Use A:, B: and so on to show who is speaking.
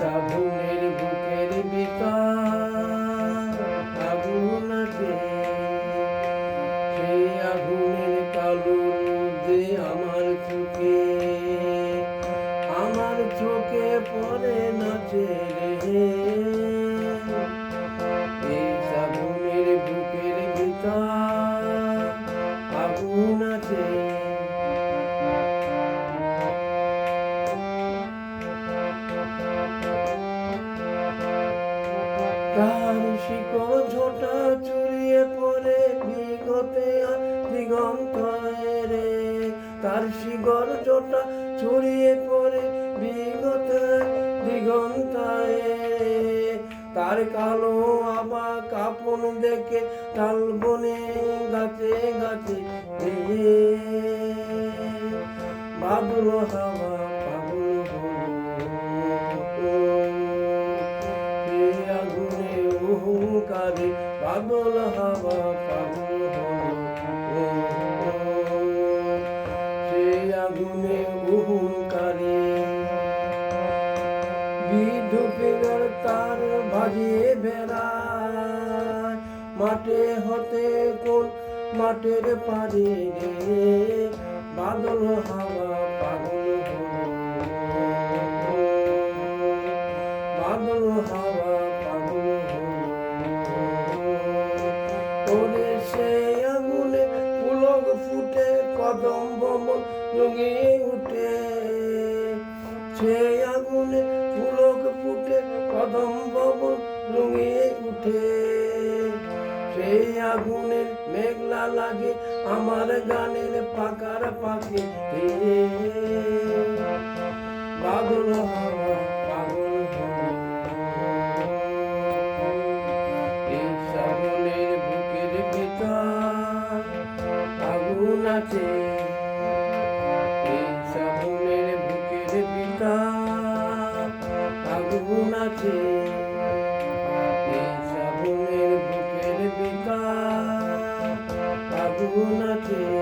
A: শ্রাবণের বুকের ভিতর আগুন সেই আগুনের কালো রোদে আমার চোখে আমার চোখে পড়ে নাচে রে তার শিকড় ঝোটা চুরিয়ে পড়ে বিগতে দিগন্তে রে তার শিকড় ঝোটা ছড়িয়ে পড়ে বিগতে দিগন্তায় তার কালো আবা কাপন দেখে তাল বনে গাছে গাছে রে হাওয়া অহংকারে পাগল হাওয়া পাগল হলো সে আগুনে অহংকারে বিধুপের তার বাজিয়ে বেড়ায়। মাঠে হতে কোন মাঠের পারে রে বাদল হাওয়া ওরে সে আগুনে পুলক ফুটে, কদম বমন রঙে উঠে। সে আগুনে পুলক ফুটে, কদম বমন রঙে উঠে। সেই আগুনের মেঘলা লাগে আমার গানের পাকার পাখি বাদল হাওয়া, পাগল হলো আছে এই শ্রাবণের বুকের ভিতর আগুন আছে এই শ্রাবণের আছে